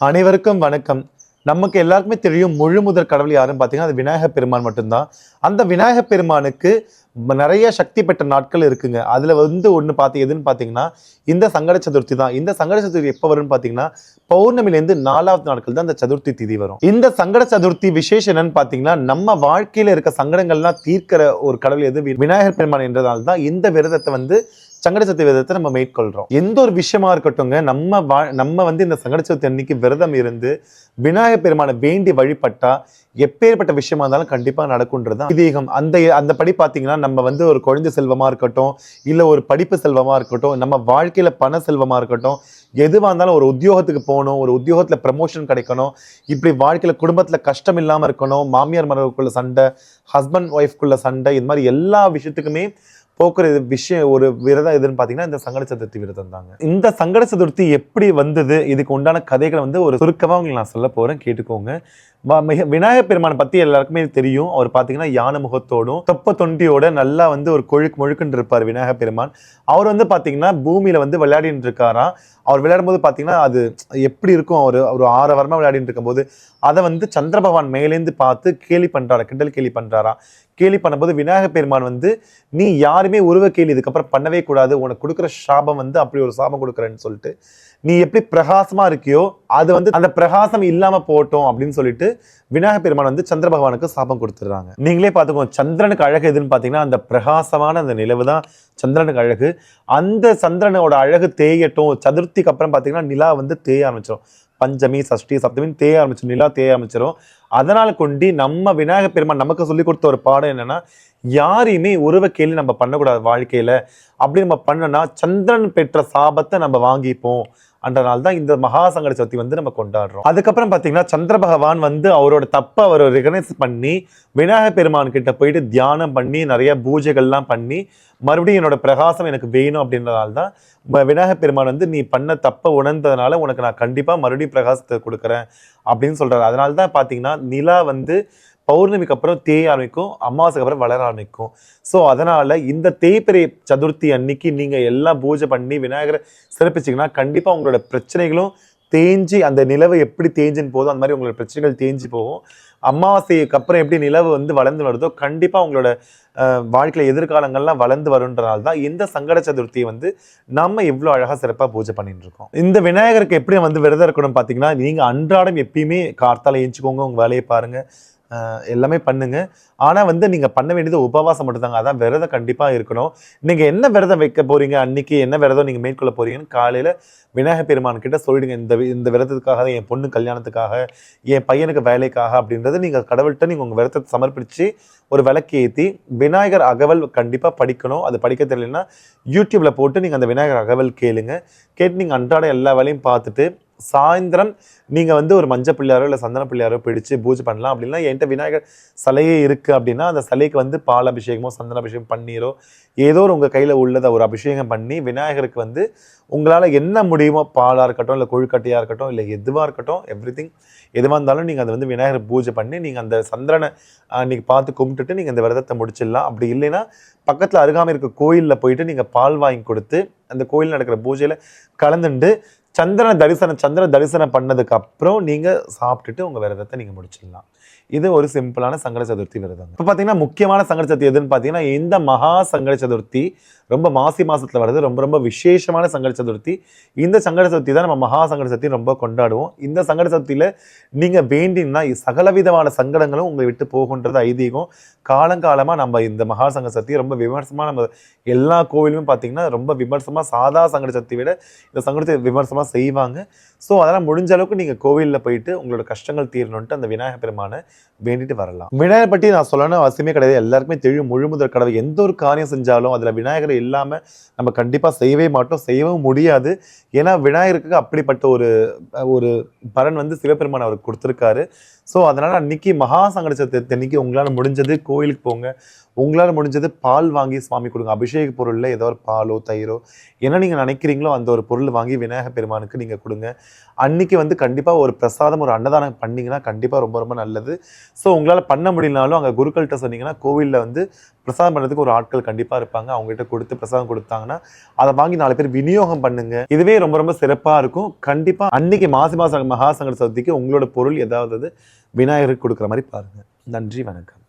அனைவருக்கும் வணக்கம். நமக்கு எல்லாருக்குமே தெரியும் முழு முதற் கடவுள் யாருன்னு பார்த்தீங்கன்னா அது விநாயகர் பெருமான் மட்டும்தான். அந்த விநாயகர் பெருமானுக்கு நிறைய சக்தி பெற்ற நாட்கள் இருக்குங்க. அதில் வந்து ஒன்று பார்த்து எதுன்னு பார்த்தீங்கன்னா இந்த சங்கட சதுர்த்தி தான். இந்த சங்கட சதுர்த்தி எப்போ வரும்னு பார்த்தீங்கன்னா பௌர்ணமிலேருந்து நாலாவது நாட்கள் தான் இந்த சதுர்த்தி திதி வரும். இந்த சங்கட சதுர்த்தி விசேஷம் என்னன்னு பார்த்தீங்கன்னா நம்ம வாழ்க்கையில் இருக்க சங்கடங்கள்லாம் தீர்க்கிற ஒரு கடவுள் எது? வி- விநாயகர் பெருமான் என்றதால் தான் இந்த விரதத்தை வந்து சங்கட சக்தி விரதத்தை நம்ம மேற்கொள்கிறோம் எந்த ஒரு விஷயமா இருக்கட்டும்ங்க நம்ம வா நம்ம வந்து இந்த சங்கட சதுர்த்தி அன்னைக்கு விரதம் இருந்து விநாயகர் பெருமானை வேண்டி வழிபட்டா எப்பேற்பட்ட விஷயமா இருந்தாலும் கண்டிப்பாக நடக்கும்ன்றது தான் அந்த அந்த படி பார்த்தீங்கன்னா நம்ம வந்து ஒரு குழந்தை செல்வமாக இருக்கட்டும் இல்லை ஒரு படிப்பு செல்வமாக இருக்கட்டும் நம்ம வாழ்க்கையில் பண செல்வமாக இருக்கட்டும் எதுவாக இருந்தாலும் ஒரு உத்தியோகத்துக்கு போகணும் ஒரு உத்தியோகத்தில் ப்ரமோஷன் கிடைக்கணும் இப்படி வாழ்க்கையில் குடும்பத்தில் கஷ்டம் இல்லாமல் இருக்கணும் மாமியார் மரவுக்குள்ள சண்டை ஹஸ்பண்ட் ஒய்ஃப்குள்ள சண்டை இது மாதிரி எல்லா விஷயத்துக்குமே போக்குற இது விஷயம் ஒரு விரதம் எதுன்னு பார்த்தீங்கன்னா இந்த சங்கட சதுர்த்தி விரதம் தாங்க. இந்த சங்கட சதுர்த்தி எப்படி வந்தது? இதுக்கு உண்டான கதைகளை வந்து ஒரு சுருக்கமாக உங்களுக்கு நான் சொல்ல போகிறேன் கேட்டுக்கோங்க. வ- மிக- விநாயகர் பெருமானை பற்றி எல்லாருக்குமே தெரியும். அவர் பார்த்தீங்கன்னா யானை முகத்தோடும் தொப்ப தொண்டியோட நல்லா வந்து ஒரு கொழுக்கு முழுக்குன்னு இருப்பார் விநாயகர் பெருமான். அவர் வந்து பார்த்தீங்கன்னா பூமியில் வந்து விளையாடின்னு இருக்காராம். அவர் விளையாடும்போது பார்த்தீங்கன்னா அது எப்படி இருக்கும்? அவர் ஒரு ஆறு வாரமாக விளையாடிட்டு இருக்கும்போது அதை வந்து சந்திர பகவான் மேலேந்து பார்த்து கேலி பண்ணுறாரா கிண்டல் கேலி பண்ணுறாரா கேலி பண்ணும்போது விநாயகர் பெருமான் வந்து நீ யாருமே உருவ கேலி இதுக்கப்புறம் பண்ணவே கூடாது. உனக்கு கொடுக்குற சாபம் வந்து அப்படி ஒரு சாபம் கொடுக்குறேன்னு சொல்லிட்டு நீ எப்படி பிரகாசமாக இருக்கியோ அது வந்து அந்த பிரகாசம் இல்லாமல் போட்டோம் அப்படின்னு சொல்லிட்டு விநாயகர் பெருமான் வந்து சந்திர பகவானுக்கு சாபம் கொடுத்துட்றாங்க. நீங்களே பார்த்துக்கோங்க சந்திரனுக்கு அழகு எதுன்னு பார்த்தீங்கன்னா அந்த பிரகாசமான அந்த நிலவு தான் சந்திரனுக்கு அழகு. அந்த சந்திரனோட அழகு தேயட்டும். சதுர்த்திக்கு அப்புறம் பார்த்தீங்கன்னா நிலா வந்து தேய ஆரம்பிச்சிடும் பஞ்சமி சஷ்டி சப்தமின்னு தேய ஆரம்பிச்சிடும் நிலா தேய ஆரம்பிச்சிடும் அதனால கொண்டு நம்ம விநாயகர் பெருமான் நமக்கு சொல்லி கொடுத்த ஒரு பாடம் என்னன்னா யாரையுமே உருவ கேள்வி நம்ம பண்ணக்கூடாது வாழ்க்கையில. அப்படி நம்ம பண்ணோன்னா சந்திரன் பெற்ற சாபத்தை நம்ம வாங்கிப்போம். அன்றனால தான் இந்த மகா சங்கட சதுர்த்தி வந்து நம்ம கொண்டாடுறோம். அதுக்கப்புறம் பார்த்தீங்கன்னா சந்திர பகவான் வந்து அவரோட தப்பை அவர் ரெகனைஸ் பண்ணி விநாயகர் பெருமான் கிட்ட போயிட்டு தியானம் பண்ணி நிறைய பூஜைகள்லாம் பண்ணி மறுபடியும் என்னோட பிரகாசம் எனக்கு வேணும் அப்படின்றதால தான் விநாயகர் பெருமான் வந்து நீ பண்ண தப்பை உணர்ந்ததுனால உனக்கு நான் கண்டிப்பாக மறுபடியும் பிரகாசத்தை கொடுக்குறேன் அப்படின்னு சொல்கிறாரு அதனால தான் பார்த்தீங்கன்னா நிலா வந்து பௌர்ணமிக்கு அப்புறம் தேய ஆரம்பிக்கும் அமாவாசைக்கு அப்புறம் வளர ஆரம்பிக்கும். ஸோ அதனால் இந்த தேய்பிரை சதுர்த்தி அன்னைக்கு நீங்கள் எல்லாம் பூஜை பண்ணி விநாயகரை சிறப்பிச்சீங்கன்னா கண்டிப்பாக உங்களோட பிரச்சனைகளும் தேஞ்சி அந்த நிலவு எப்படி தேஞ்சுன்னு போதோ அந்த மாதிரி உங்களோட பிரச்சனைகள் தேஞ்சு போகும். அமாவாசைக்கு அப்புறம் எப்படி நிலவு வந்து வளர்ந்து வருதோ கண்டிப்பாக உங்களோட வாழ்க்கையில் எதிர்காலங்கள்லாம் வளர்ந்து வருன்றனால தான் இந்த சங்கட சதுர்த்தியை வந்து நம்ம இவ்வளோ அழகாக சிறப்பாக பூஜை பண்ணிட்டு இருக்கோம். இந்த விநாயகருக்கு எப்படி வந்து விரதம் இருக்கணும் பார்த்தீங்கன்னா நீங்கள் அன்றாடம் எப்பயுமே கார்த்தால ஏஞ்சிக்கோங்க உங்கள் வேலையை பாருங்கள் எல்லாமே பண்ணுங்க. ஆனால் வந்து நீங்கள் பண்ண வேண்டியது உபவாசம் மட்டும்தாங்க. அதான் விரதம் கண்டிப்பாக இருக்கணும். நீங்கள் என்ன விரதம் வைக்க போறீங்க? அன்னைக்கு என்ன விரதம் நீங்கள் மேற்கொள்ள போறீங்கன்னு காலையில் விநாயகர் பெருமான் கிட்ட சொல்லிடுங்க. இந்த இந்த விரதத்துக்காக தான் என் பொண்ணு கல்யாணத்துக்காக என் பையனுக்கு வேலைக்காக அப்படின்றது நீங்கள் கடவுள்கிட்ட நீங்கள் உங்கள் விரதத்தை சமர்ப்பிச்சு ஒரு விளக்கு ஏற்றி விநாயகர் அகவல் கண்டிப்பாக படிக்கணும். அது படிக்க தெரியலன்னா யூடியூப்பில் போட்டு நீங்கள் அந்த விநாயகர் அகவல் கேளுங்க. கேட்டு நீங்கள் அன்றாட எல்லா வேலையும் பார்த்துட்டு சாயந்தரம் நீங்கள் வந்து ஒரு மஞ்சள் பிள்ளையாரோ இல்லை சந்தன பிள்ளையாரோ பிடிச்சு பூஜை பண்ணலாம். அப்படின்னா என்கிட்ட விநாயகர் சிலையே இருக்குது அப்படின்னா அந்த சிலைக்கு வந்து பால் அபிஷேகமோ சந்தன அபிஷேகம் பன்னீரோ ஏதோ ஒரு உங்கள் கையில் உள்ளதை ஒரு அபிஷேகம் பண்ணி விநாயகருக்கு வந்து உங்களால் என்ன முடியுமோ பாலாக இருக்கட்டும் இல்லை கொழுக்கட்டையாக இருக்கட்டும் இல்லை எதுவாக இருக்கட்டும் எவ்ரி திங் எதுவாக இருந்தாலும் நீங்கள் அதை வந்து விநாயகர் பூஜை பண்ணி நீங்கள் அந்த சந்திரனை அன்னைக்கு பார்த்து கும்பிட்டுட்டு நீங்கள் அந்த விரதத்தை முடிச்சிடலாம். அப்படி இல்லைன்னா பக்கத்தில் அருகாமை இருக்க கோயிலில் போயிட்டு நீங்கள் பால் வாங்கி கொடுத்து அந்த கோயில் நடக்கிற பூஜையில் கலந்துண்டு சந்திரனை தரிசனம் சந்திர தரிசனம் பண்ணதுக்கு அப்புறம் நீங்க சாப்பிட்டுட்டு உங்க விரதத்தை நீங்க முடிச்சிடலாம். இது ஒரு சிம்பிளான சங்கட சதுர்த்தி விரதம் இப்போ பார்த்தீங்கன்னா முக்கியமான சங்கட சதுர்த்தி எதுன்னு பார்த்தீங்கன்னா இந்த மகா சங்கட சதுர்த்தி ரொம்ப மாசி மாதத்தில் வருது ரொம்ப ரொம்ப விசேஷமான சங்கட சதுர்த்தி. இந்த சங்கட சதுர்த்தி தான் நம்ம மகா சங்கட சதுர்த்தி ரொம்ப கொண்டாடுவோம். இந்த சங்கட சதுர்த்தியில நீங்கள் வேண்டினா சகலவிதமான சங்கடங்களும் உங்களை விட்டு போகுன்றது ஐதீகம். காலங்காலமாக நம்ம இந்த மகா சங்கட சதுர்த்தி ரொம்ப விமர்சமாக நம்ம எல்லா கோவிலுமே பார்த்தீங்கன்னா ரொம்ப விமர்சமாக சாதா சங்கட சதுர்த்தி விட இந்த விமர்சமாக விமர்சமா செய்வாங்க. ஸோ அதெல்லாம் முடிஞ்ச அளவுக்கு நீங்க கோவில்ல போயிட்டு உங்களோட கஷ்டங்கள் தீரணுன்ட்டு அந்த விநாயகர் பெருமானை வேண்டிட்டு வரலாம். விநாயகர் பற்றி நான் சொல்லணும் அவசியமே கிடையாது. எல்லாருக்குமே தெரியும் முழுமுதல் கடவுள் எந்த ஒரு காரியம் செஞ்சாலும் அதுல விநாயகர் இல்லாம நம்ம கண்டிப்பா செய்யவே மாட்டோம் செய்யவும் முடியாது. ஏன்னா விநாயகருக்கு அப்படிப்பட்ட ஒரு ஒரு பலன் வந்து சிவபெருமான் அவருக்கு கொடுத்துருக்காரு. ஸோ அதனால அன்னைக்கு மகா சங்கட உங்களால் அன்னைக்கு உங்களால முடிஞ்சது கோயிலுக்கு போங்க. உங்களால முடிஞ்சது பால் வாங்கி சுவாமி கொடுங்க. அபிஷேக பொருள்ல ஏதோ ஒரு பாலோ தயிரோ என்ன நீங்க நினைக்கிறீங்களோ அந்த ஒரு பொருள் வாங்கி விநாயகர் பெருமான் பெருமானுக்கு நீங்கள் கொடுங்க. அன்னைக்கு வந்து கண்டிப்பாக ஒரு பிரசாதம் ஒரு அன்னதானம் பண்ணீங்கன்னா கண்டிப்பாக ரொம்ப ரொம்ப நல்லது. ஸோ உங்களால் பண்ண முடியலனாலும் அங்கே குருக்கள்கிட்ட சொன்னீங்கன்னா கோவிலில் வந்து பிரசாதம் பண்ணுறதுக்கு ஒரு ஆட்கள் கண்டிப்பாக இருப்பாங்க. அவங்ககிட்ட கொடுத்து பிரசாதம் கொடுத்தாங்கன்னா அதை வாங்கி நாலு பேர் விநியோகம் பண்ணுங்க. இதுவே ரொம்ப ரொம்ப சிறப்பாக இருக்கும். கண்டிப்பாக அன்னைக்கு மாசி மாச மகாசங்கர சதுர்த்திக்கு உங்களோட பொருள் ஏதாவது விநாயகருக்கு கொடுக்குற மாதிரி பாருங்கள் நன்றி வணக்கம்.